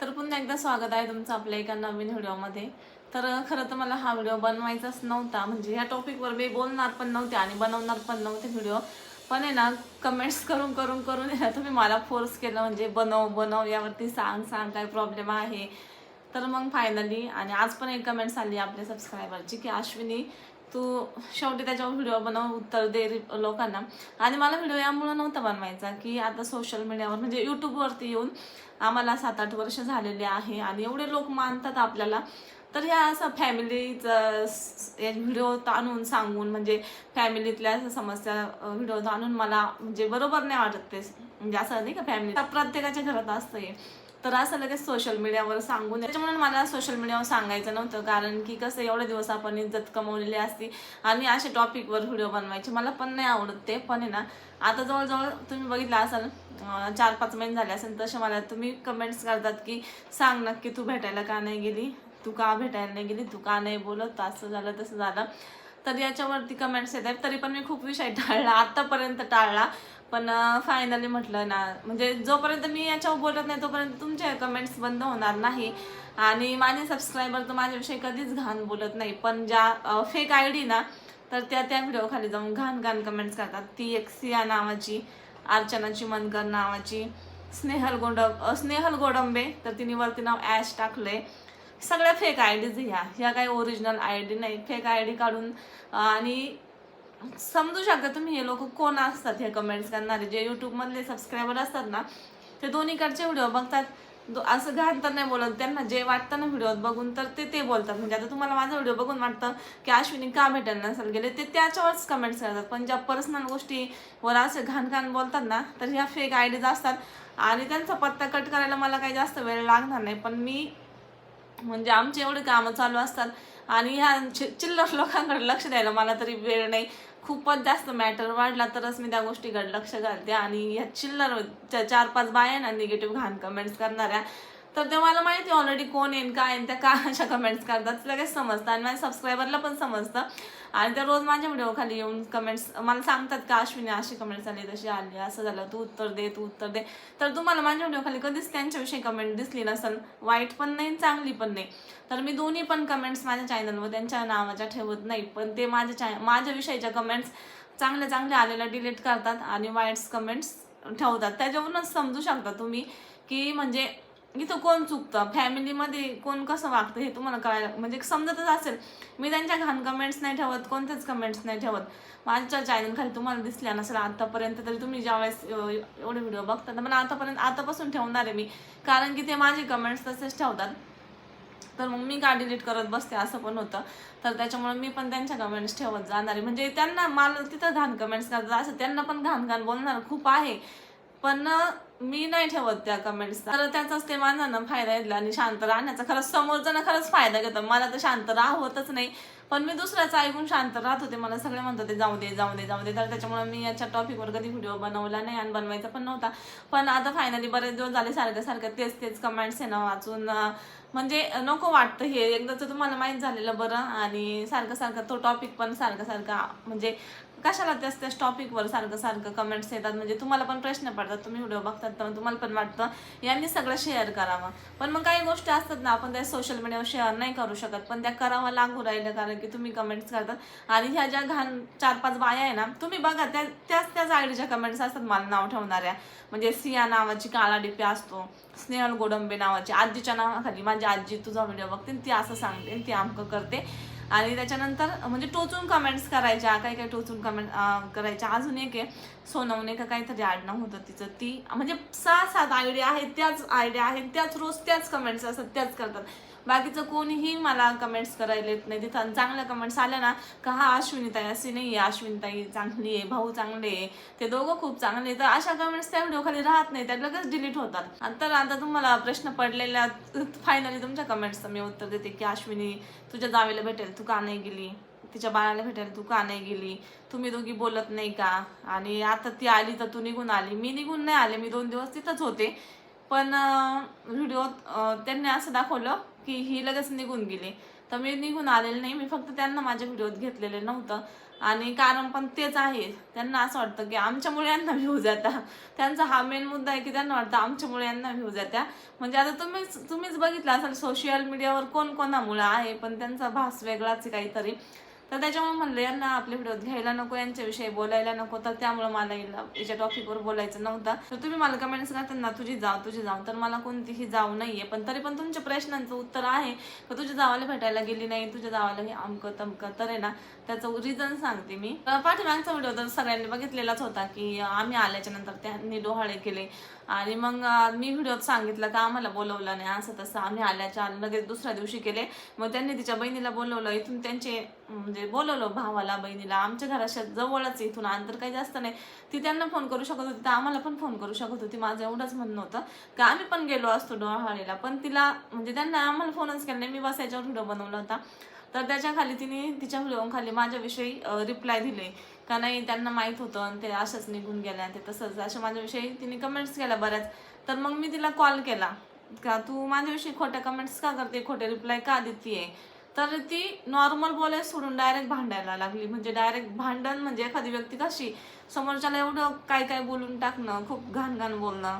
तर पुन्हा एकदा स्वागत आहे तुमचं आपल्या एका नवीन व्हिडिओमध्ये. तर खरं तर मला हा व्हिडिओ बनवायचाच नव्हता. म्हणजे ह्या टॉपिकवर मी बोलणार पण नव्हते आणि बनवणार पण नव्हते व्हिडिओ. पण आहे ना कमेंट्स करून करून करून आहे ना तुम्ही मला फोर्स केलं म्हणजे बनव बनव यावरती सांग सांग काय प्रॉब्लेम आहे. तर मग फायनली आणि आज पण एक कमेंट्स आली आपल्या सबस्क्रायबरची की अश्विनी तू शेवटी त्याच्यावर व्हिडिओ बनव उत्तर दे लोकांना. आणि मला व्हिडिओ यामुळं नव्हता बनवायचा की आता सोशल मीडियावर म्हणजे यूट्यूबवरती येऊन आम्हाला सात आठ वर्ष झालेले आहे आणि एवढे लोक मानतात आपल्याला. तर ह्या असं फॅमिलीचं व्हिडिओ आणून सांगून म्हणजे फॅमिलीतल्या समस्या व्हिडिओ आणून मला म्हणजे बरोबर नाही वाटत ते. म्हणजे असं नाही का फॅमिली प्रत्येकाच्या घरात असतं हे तर असं लगेच सोशल मीडियावर सांगून त्याच्यामुळे मला सोशल मीडियावर सांगायचं नव्हतं. कारण की कसं एवढे दिवस आपण इज्जत कमवलेली असती आणि असे टॉपिकवर व्हिडिओ बनवायचे. मला पण नाही आवडत ते पण आहे ना. आता जवळजवळ तुम्ही बघितलं असाल चार पाच महिने झाले असेल तसे मला तुम्ही कमेंट्स करतात की सांग नक्की तू भेटायला का नाही गेली? तू का भेटायला नाही गेली? तू का नाही बोलत? असं झालं तसं झालं. तर याच्यावरती कमेंट्स येतात. तरी पण मी खूप विषय टाळला. आतापर्यंत टाळला. पण फायनली म्हटलं ना म्हणजे जोपर्यंत मी याच्यावर बोलत नाही तोपर्यंत तुमचे कमेंट्स बंद होणार नाही. आणि माझे सबस्क्रायबर तर माझ्याविषयी कधीच घाण बोलत नाही. पण ज्या फेक आय डी ना तर त्या त्या व्हिडिओ खाली जाऊन घाण घाण कमेंट्स करतात. ती एक सिया नावाची अर्चनाची मनकर नावाची स्नेहल गोंडब स्नेहल गोडंबे तर तिने वरती नाव ॲश टाकलंय. सगळ्या फेक आय डीज ह्या ह्या काही ओरिजिनल आय डी नाही. फेक आय डी काढून आणि समजू शकता तुम्ही हे लोक कोण असतात हे कमेंट्स करणारे? जे यूट्यूबमधले सबस्क्रायबर असतात ना ते दोन्हीकडचे व्हिडिओ बघतात. असं घाण तर नाही बोलत. त्यांना जे वाटतं ना व्हिडिओत बघून तर ते ते बोलतात. म्हणजे आता तुम्हाला माझा व्हिडिओ बघून वाटतं की अश्विनी का भेटायला नसेल गेले? ते त्याच्यावरच कमेंट्स करतात. पण ज्या पर्सनल गोष्टीवर असे घाण घाण बोलतात ना तर ह्या फेक आयडीज असतात. आणि त्यांचा पत्ता कट करायला मला काही जास्त वेळ लागणार नाही. पण मी म्हणजे आमचे एवढे कामं चालू असतात. आणि ह्या चि- चिल्लर लोकांकडे लक्ष द्यायला मला तरी वेळ नाही. खूपच जास्त मॅटर वाढला तरच मी त्या गोष्टीकडे लक्ष घालते. आणि ह्या चिल्लर चार पाच बाया ना निगेटिव्ह घाण कमेंट्स करणाऱ्या तर ते मला माहिती ऑलरेडी कोण येईन काय येईन त्या का अशा कमेंट्स करतात. लगेच समजतं. आणि माझ्या सबस्क्रायबरला पण समजतं. आणि त्या रोज माझ्या व्हिडिओखाली येऊन कमेंट्स मला सांगतात का अश्विनी अशी कमेंट्स आली तशी आली असं झालं तू उत्तर दे तू उत्तर दे. तर तुम्हाला माझ्या व्हिडिओखाली कधीच त्यांच्याविषयी कमेंट दिसली नसेल वाईट पण नाही चांगली पण नाही. तर मी दोन्ही पण कमेंट्स माझ्या चॅनलवर त्यांच्या नावाच्या ठेवत नाही. पण ते माझ्या चॅ माझ्याविषयीच्या कमेंट्स चांगल्या चांगल्या आलेल्या डिलीट करतात आणि वाईट्स कमेंट्स ठेवतात. त्याच्यावरूनच समजू शकता तुम्ही की म्हणजे इथं कोण चुकतं? फॅमिलीमध्ये कोण कसं वागतं हे तुम्हाला कळायला म्हणजे समजतच असेल. मी त्यांच्या घाण कमेंट्स नाही ठेवत कोणतेच कमेंट्स नाही ठेवत. माझ्या चॅनल खाली तुम्हाला दिसल्या नसेल आतापर्यंत तरी तुम्ही ज्यावेळेस एवढे व्हिडिओ बघतात तर मला आतापर्यंत आतापासून ठेवणार आहे मी. कारण की ते माझे कमेंट्स तसेच ठेवतात. तर मग मी का डिलीट करत बसते असं पण होतं. तर त्याच्यामुळे मी पण त्यांच्या कमेंट्स ठेवत जाणार आहे. म्हणजे त्यांना मला तिथं घाण कमेंट्स करतात. असं त्यांना पण घाण घाण बोलणार खूप आहे. पण मी नाही ठेवत त्या कमेंट्स तर त्याचाच ते माणसांना फायदा घेतला आणि शांत राहण्याचा. खरंच समोरचा खरंच फायदा घेतो मला तर शांत राहवतच नाही. पण मी दुसऱ्याचं ऐकून शांत राहत होते. मला सगळे म्हणत होते जाऊ दे जाऊ दे जाऊ दे. तर त्याच्यामुळे मी याच्या टॉपिकवर कधी व्हिडिओ बनवला नाही आणि बनवायचा पण नव्हता. पण आता फायनली बरेच दिवस झाले सारखं सारखं तेच तेच कमेंट्स आहे ना वाचून. म्हणजे नको वाटतं हे. एकदाचं तुम्हाला माहीत झालेलं बरं. आणि सारखं सारखं तो टॉपिक पण सारखं सारखं म्हणजे कशाला त्याच त्याच टॉपिकवर सारखं सारखं कमेंट्स येतात? म्हणजे तुम्हाला पण प्रश्न पडतात. तुम्ही व्हिडिओ बघतात तर तुम्हाला पण वाटतं. यांनी सगळं शेअर करावं. पण मग काही गोष्टी असतात ना आपण त्या सोशल मीडियावर शेअर नाही करू शकत. पण त्या करावं लागू राहिलं कारण की तुम्ही कमेंट्स करतात. आणि ह्या ज्या घाण चार पाच बाया आहे ना तुम्ही बघा त्या त्याच त्याच आयडीच्या कमेंट्स असतात मला नाव ठेवणाऱ्या. म्हणजे सिया नावाची काळा डिपी असतो स्नेहल गोडंबे नावाची आजीच्या नावाखाली माझी आजी तुझा व्हिडिओ बघते ती असं सांगते ती अमकं करते. आणि त्याच्यानंतर म्हणजे टोचून कमेंट्स करायच्या काही काही टोचून कमेंट करायच्या. अजून एक आहे सोनवणे का काहीतरी आडनाव होतं तिचं. ती म्हणजे सहा सात आयडिया आहेत त्याच आयडिया आहेत त्याच रोज त्याच कमेंट्स असतात त्याच करतात. बाकीचं कोणीही मला कमेंट्स करायला येत नाही. तिथं चांगलं चांगल्या कमेंट्स आल्या ना का हा अश्विनीताई अशी नाही आहे अश्विनीताई चांगली आहे भाऊ चांगले आहे. ते दोघं खूप चांगले तर अशा कमेंट्स त्या व्हिडिओखाली राहत नाही त्या लगेच डिलीट होतात. आणि तर आता तुम्हाला प्रश्न पडलेल्या फायनली तुमच्या कमेंट्सचं मी उत्तर देते की अश्विनी तुझ्या जावेला भेटेल तू का नाही गेली? तिच्या बाळाला भेटायला तू का नाही गेली? तुम्ही दोघी बोलत नाही का? आणि आता ती आली तर तू निघून आली. मी निघून नाही आले मी दोन दिवस तिथंच होते. पण व्हिडिओत त्यांनी असं दाखवलं की ही लगेच निघून गेली. तर मी निघून आलेले नाही. मी फक्त त्यांना माझ्या व्हिडिओत घेतलेले नव्हतं. आणि कारण पण तेच आहे. त्यांना असं वाटतं की आमच्यामुळे यांना व्ह्यूज येतात. त्यांचा हा मेन मुद्दा आहे की त्यांना वाटतं आमच्यामुळे यांना व्ह्यूज येत्या म्हणजे आता तुम्हीच तुम्हीच बघितलं असाल सोशल मीडियावर कोण कोणामुळे आहे पण त्यांचा भास वेगळाच काहीतरी. तर त्याच्यामुळे म्हणलं यांना आपले व्हिडिओ घ्यायला नको यांच्याविषयी बोलायला नको. तर त्यामुळे मला याच्या टॉपिकवर बोलायचं नव्हतं. तर तुम्ही मला कमेंट्स करता ना तुझी जाव तुझी जाव. तर मला कोणतीही जाव नाहीये. पण तरी पण तुमच्या प्रश्नांचं उत्तर आहे. का तुझ्या जावाला भेटायला गेली नाही तुझ्या जावाला हे अमकं तमकं तर आहे ना? त्याचं रिझन सांगते मी. पाठीमागचा व्हिडिओ तर सगळ्यांनी बघितलेलाच होता की आम्ही आल्याच्यानंतर त्यांनी डोहाळे केले. आणि मग मी व्हिडिओत सांगितलं का आम्हाला बोलवलं नाही असं तसं आम्ही आल्याच्या लगेच दुसऱ्या दिवशी केले. मग त्यांनी तिच्या बहिणीला बोलवलं इथून त्यांचे म्हणजे म्हणजे बोलवलं भावाला बहिणीला. आमच्या घराच्या जवळच इथून अंतर काही जास्त नाही. ती त्यांना फोन करू शकत होती तर आम्हाला पण फोन करू शकत होती. माझं एवढंच म्हणणं होतं. का आम्ही पण गेलो असतो डोहाळीला पण तिला म्हणजे त्यांना आम्हाला फोनच केला नाही. मी बस याच्यावर व्हिडिओ बनवला होता. तर त्याच्याखाली तिने तिच्या व्हिडिओ खाली माझ्याविषयी रिप्लाय दिले. का नाही त्यांना माहीत होतं आणि ते असंच निघून गेल्या. ते तसंच अशा माझ्याविषयी तिने कमेंट्स केल्या बऱ्याच. तर मग मी तिला कॉल केला. का तू माझ्याविषयी खोट्या कमेंट्स का करते? खोटे रिप्लाय का देते तर ती नॉर्मल बोलायला सोडून डायरेक्ट भांडायला लागली. म्हणजे डायरेक्ट भांडण म्हणजे एखादी व्यक्ती कशी समोरच्याला एवढं काय काय बोलून टाकणं खूप घाण घाण बोलणं.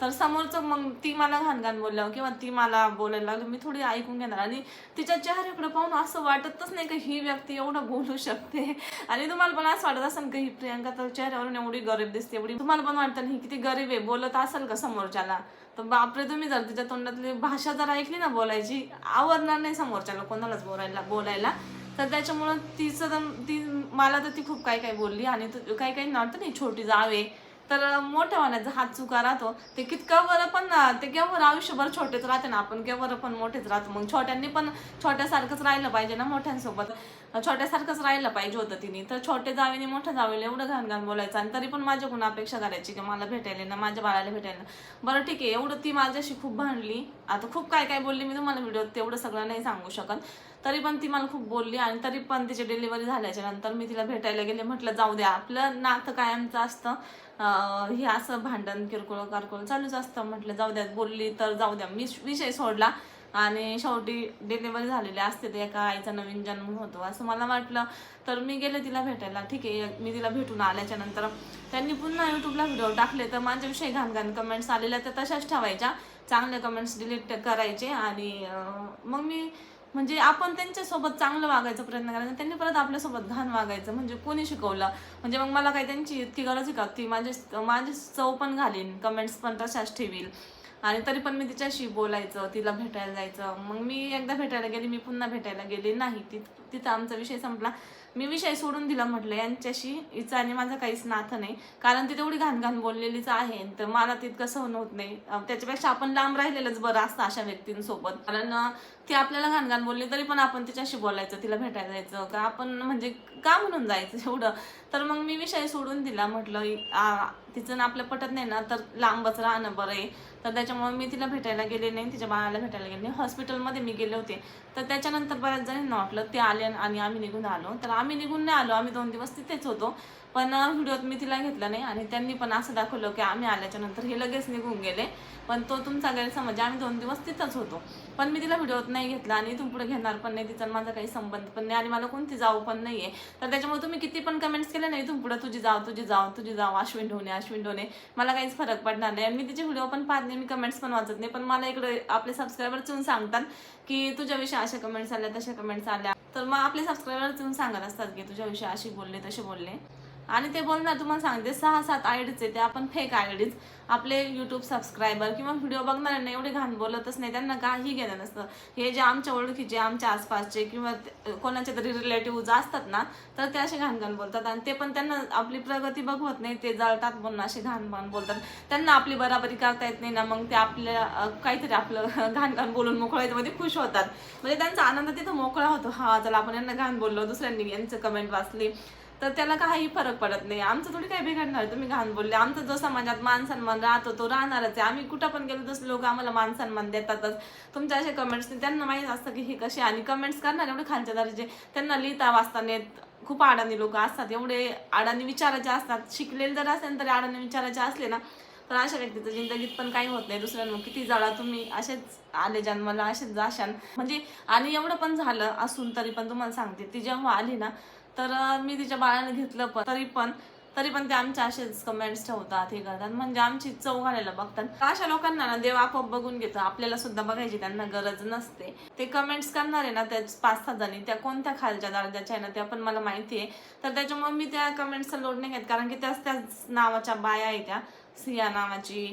तर समोरचं मग ती मला घाण घाण बोलल्यावर किंवा ती मला बोलायला लागली मी थोडी ऐकून घेणार. आणि तिच्या चेहऱ्याकडे पाहून असं वाटतच नाही की ही व्यक्ती एवढं बोलू शकते. आणि तुम्हाला पण असं वाटत असेल की ही प्रियांका तर चेहऱ्यावरून एवढी गरीब दिसते एवढी तुम्हाला पण वाटतं ही किती गरीब आहे बोलत असेल का समोरच्याला? तर बापरे तुम्ही जर तिच्या तोंडातली भाषा जर ऐकली ना बोलायची आवडणार नाही समोरच्याला कोणालाच बोलायला बोलायला. तर त्याच्यामुळं तिचं तर ती मला तर ती खूप काही काही बोलली आणि काही काही नव्हतं नाही छोटी जावे तर मोठ्या होण्याचा हात चुका राहतो. ते कितकं बरं पण ते केव्हा आयुष्यभर छोटेच राहते ना आपण केव्हा पण मोठेच राहतो. मग छोट्यांनी पण छोट्यासारखंच राहिलं पाहिजे ना मोठ्यांसोबत. छोट्यासारखंच राहिलं पाहिजे होतं तिने. तर छोटे जावेने मोठ्या जावेला एवढं घाण घाण बोलायचं. आणि तरी पण माझ्याकडून अपेक्षा करायची की मला भेटायला ना माझ्या बाळाला भेटायला बरं ठीक आहे एवढं ती माझ्याशी खूप भांडली. आता खूप काय काय बोलली मी तुम्हाला व्हिडिओत तेवढं सगळं नाही सांगू शकत. तरी पण ती मला खूप बोलली आणि तरी पण तिची डिलिव्हरी झाल्याच्यानंतर मी तिला भेटायला गेले. म्हटलं जाऊ द्या आपलं नातं कायमचं असतं. हे असं भांडण किरकोळ कारकोळ चालूच असतं. म्हटलं जाऊ द्या बोलली तर जाऊ द्या. मी विषय सोडला आणि शेवटी डिलिव्हरी झालेली असते ते एका आईचा नवीन जन्म होतो. असं मला वाटलं. तर मी गेले तिला भेटायला. ठीक आहे मी तिला भेटून आल्याच्यानंतर त्यांनी पुन्हा यूट्यूबला व्हिडिओ टाकले. तर माझ्याविषयी घाण घाण कमेंट्स आलेल्या तर तशाच ठेवायच्या. चांगल्या कमेंट्स डिलीट करायचे आणि मग मी म्हणजे आपण त्यांच्यासोबत चांगलं वागायचा प्रयत्न करायचा त्यांनी परत आपल्यासोबत घाण वागायचं. म्हणजे कोणी शिकवलं? म्हणजे मग मला काही त्यांची इतकी गरज आहे का? ती माझी माझी चव पण घालीन. कमेंट्स पण तशाच ठेवील. आणि तरी पण मी तिच्याशी बोलायचं तिला भेटायला जायचं. मग मी एकदा भेटायला गेली मी पुन्हा भेटायला गेले नाही. ती तिथं आमचा विषय संपला. मी विषय सोडून दिला म्हटलं यांच्याशी हिचं आणि माझं काहीच नाथ नाही. कारण ती तेवढी घाण घाण बोललेलीच आहे तर मला तितकं सहन होत नाही. त्याच्यापेक्षा आपण लांब राहिलेलंच बरं असतं अशा व्यक्तींसोबत. कारण ती आपल्याला घाण घाण बोलली तरी पण आपण तिच्याशी बोलायचं तिला भेटायला जायचं का आपण म्हणजे का म्हणून जायचं एवढं? तर मग मी विषय सोडून दिला. म्हटलं तिचं ना आपलं पटत नाही ना तर लांबच राहणं बरं आहे. तर त्याच्यामुळे मी तिला भेटायला गेले नाही तिच्या बाळाला भेटायला गेले नाही. हॉस्पिटलमध्ये मी गेले होते. तर त्याच्यानंतर बऱ्याच जणांना वाटलं ते आले आणि आम्ही निघून आलो. तर आम्ही निघून नाही आलो. आम्ही दोन दिवस तिथेच होतो. पण व्हिडिओत मी तिला घेतला नाही आणि त्यांनी पण असं दाखवलं की आम्ही आल्याच्यानंतर हे लगेच निघून गेले. पण तो तुमचा गैरसमज आम्ही दोन दिवस तिथंच होतो. पण मी तिला व्हिडिओत नाही घेतला आणि इथून पुढे घेणार पण नाही तिचा आणि माझा काही संबंध पण नाही आणि मला कोणती जाऊ पण नाहीये. तर त्याच्यामुळे तुम्ही किती पण कमेंट्स केले नाही इथून पुढे तुझी जाव तुझी जाव तुझी जाव अश्विन ढोणे अश्विन ढोणे मला काहीच फरक पडणार नाही. आणि मी तिचे व्हिडिओ पण पाहत नाही मी कमेंट्स पण वाचत नाही. पण मला इकडे आपले सबस्क्रायबर्स येऊन सांगतात की तुझ्याविषयी अशा कमेंट्स आल्या तशा कमेंट्स आल्या. तर मग आपले सबस्क्रायबर्स येऊन सांगत असतात की तुझ्याविषयी अशी बोलले तसे बोलले. आणि ते बोलणार तुम्हाला सांगते सहा सात आयडीच आहे ते आपण फेक आयडीज आपले युट्यूब सबस्क्रायबर किंवा व्हिडिओ बघणाऱ्यांना एवढे घाण बोलतच नाही त्यांना काही घेणं नसतं. हे जे आमच्या ओळखीचे आमच्या आसपासचे किंवा कोणाचे तरी रिलेटिव्ह असतात ना तर ते असे घाण घाण बोलतात आणि ते पण त्यांना आपली प्रगती बघवत नाही ते जळतात म्हणून असे घाण बोलतात. त्यांना आपली बराबरी करता येत नाही ना मग ते आपल्या काहीतरी आपलं घाण बोलून मोकळायचं मध्ये खुश होतात. म्हणजे त्यांचा आनंद तिथं मोकळा होतो. हा चला आपण यांना घाण बोललो दुसऱ्यांनी यांचं कमेंट वाचली. तर त्याला काही फरक पडत नाही. आमचं थोडी काही बिघडणार तुम्ही घाण बोलले. आमचं जो समाजात मान सन्मान राहतो तो राहणारच आहे. आम्ही कुठं पण गेलो तसं लोक आम्हाला मान सन्मान देतातच. तुमच्या असे कमेंट्स त्यांना माहीत असतं की हे कसे आणि कमेंट्स करणार एवढे खालच्या दर्जाचे त्यांना लिहिता वाचता नेत. खूप अडाणी लोक असतात. एवढे अडाणी विचाराचे असतात. शिकलेले जर असेल तरी अडाणी विचाराचे असले ना तर अशा व्यक्तीचं जिंदगीत पण काही होत नाही. दुसऱ्यांना किती जळा तुम्ही असेच आले जन्माला असेच जाशान म्हणजे आणि एवढं पण झालं असून तरी पण तुम्हाला सांगते ती जेव्हा आली ना तर मी तिच्या बाळाने घेतलं पण तरी पण तरी पण ते आमच्या असेच कमेंट्स ठेवतात हे करतात. म्हणजे आमची चव घालायला बघतात. अशा लोकांना ना देव आपोआप बघून घेतो. आपल्याला सुद्धा बघायची त्यांना गरज नसते. ते कमेंट्स करणार आहे ना त्या पाच सहा जणी त्या कोणत्या खालच्या दर्जाच्या आहे ना त्या पण मला माहिती आहे. तर त्याच्यामुळे मी त्या कमेंट्सचा लोड नाही घेत. कारण की त्याच त्याच नावाच्या बाया आहे त्या. सिया नावाची.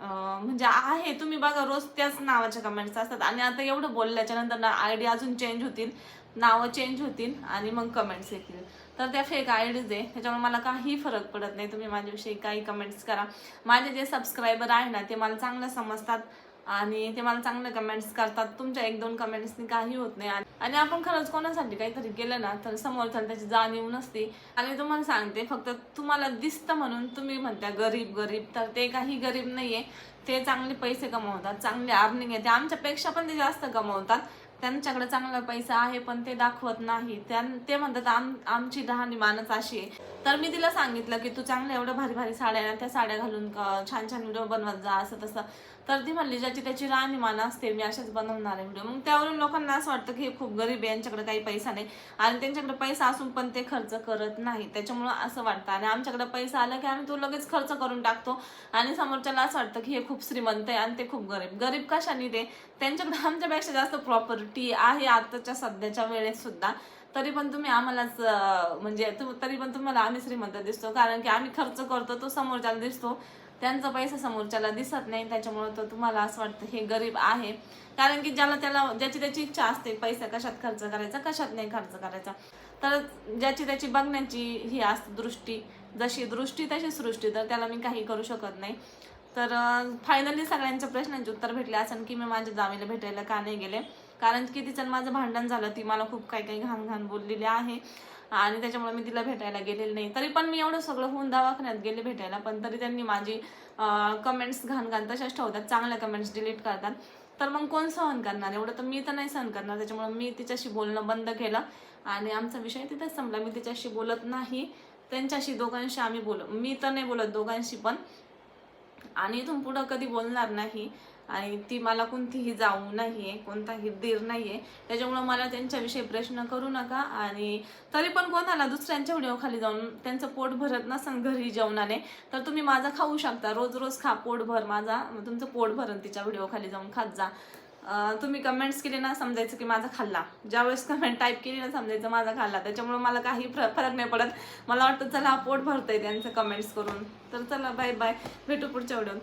म्हणजे आहे. तुम्ही बघा रोज त्याच नावाच्या कमेंट्स असतात. आणि आता एवढं बोलल्याच्या नंतर ना आय डी अजून चेंज होतील. नावं चेंज होतील आणि मग कमेंट्स येतील. तर त्या फेक आय डीज आहे त्याच्यामुळे मला काही फरक पडत नाही. तुम्ही माझ्याविषयी काही कमेंट्स करा. माझे जे सबस्क्रायबर आहे ना ते मला चांगलं समजतात आणि ते मला चांगले कमेंट्स करतात. तुमच्या एक दोन कमेंट्सनी काही होत नाही. आणि- आणि आपण खरंच कोणासाठी काहीतरी केलं ना तर समोर त्याची जाणीव नसते. आणि तुम्हाला सांगते फक्त तुम्हाला दिसतं म्हणून तुम्ही म्हणता गरीब गरीब. तर ते काही गरीब नाहीये. ते चांगले पैसे कमवतात चांगले अर्निंग आहे. ते आमच्यापेक्षा पण ते जास्त कमवतात. त्यांच्याकडे चांगला पैसा आहे पण ते दाखवत नाही. त्यां- ते म्हणतात आम आमची राहणीमानच अशी आहे. तर मी तिला सांगितलं की तू चांगल्या एवढं भारी भारी साड्या त्या साड्या घालून छान छान व्हिडिओ बनवत जा असं तसं. तर ती म्हणली ज्याची त्याची राहणीमान असते मी अशाच बनवणार आहे व्हिडिओ मग त्यावरून लोकांना असं वाटतं की हे खूप गरीब आहे यांच्याकडे काही पैसा नाही. आणि त्यांच्याकडे पैसा असून पण ते खर्च करत नाही. त्याच्यामुळं असं वाटतं. आणि आमच्याकडे पैसा आला की आम्ही तो लगेच खर्च करून टाकतो. आणि समोरच्याला असं वाटतं की हे खूप श्रीमंत आहे आणि ते खूप गरीब. गरीब कशाने ते? त्यांच्याकडे आमच्यापेक्षा जास्त प्रॉपर्टी आहे आताच्या सध्याच्या वेळेत सुद्धा. तरी पण तुम्ही आम्हालाच म्हणजे तरी पण तुम्हाला आम्ही श्रीमंत दिसतो. कारण की आम्ही खर्च करतो तो समोरच्याला दिसतो. त्यांचा पैसा समोरच्याला दिसत नाही त्याच्यामुळे तो तुम्हाला असं वाटतं हे गरीब आहे. कारण की ज्याला त्याला ज्याची त्याची इच्छा असते पैसा कशात खर्च करायचा कशात नाही खर्च करायचा. तर ज्याची त्याची बघण्याची ही असते दृष्टी जशी दृष्टी तशी सृष्टी तर त्याला मी काही करू शकत नाही. तर फायनली सगळ्यांच्या प्रश्नांचे उत्तर भेटले असं की मी माझ्या जावेला भेटायला का नाही गेले? कारण की तिचं माझं भांडण झालं ती मला खूप काही काही घाण घाण बोललेली आहे. आणि त्याच्यामुळे मी तिला भेटायला गेलेली नाही. तरी पण मी एवढं सगळं होऊन दवाखान्यात गेले भेटायला पण तरी त्यांनी माझी कमेंट्स घाण घाण तशाच ठेवतात चांगल्या कमेंट्स डिलीट करतात. तर मग कोण सहन करणार? एवढं तर मी तर नाही सहन करणार. त्याच्यामुळे मी तिच्याशी बोलणं बंद केलं. आणि आमचा विषय तिथेच संपला. मी तिच्याशी बोलत नाही. त्यांच्याशी दोघांशी आम्ही बोल मी तर नाही बोलत दोघांशी पण. आणि इथून पुढं कधी बोलणार नाही. आणि ती मला कोणतीही जाऊ नाहीये कोणताही दीर नाहीये. त्याच्यामुळं मला त्यांच्याविषयी प्रश्न करू नका आणि तरी पण कोणाला दुसऱ्यांच्या व्हिडिओखाली जाऊन त्यांचं पोट भरत नसन घरी जेवणाने तर तुम्ही माझा खाऊ शकता. रोज रोज खा पोट भर माझा. तुमचं पोट भरण तिच्या व्हिडिओखाली जाऊन खात जा. तुम्ही कमेंट्स केले ना समजायचं की माझा खाल्ला. ज्यावेळेस कमेंट टाईप केली ना समजायचं माझा खाल्ला. त्याच्यामुळे मला काही फर- फरक नाही पडत. मला वाटतं चला पोट भरतंय त्यांचं कमेंट्स करून. तर चला बाय बाय भेटू पुढच्या व्हिडिओत.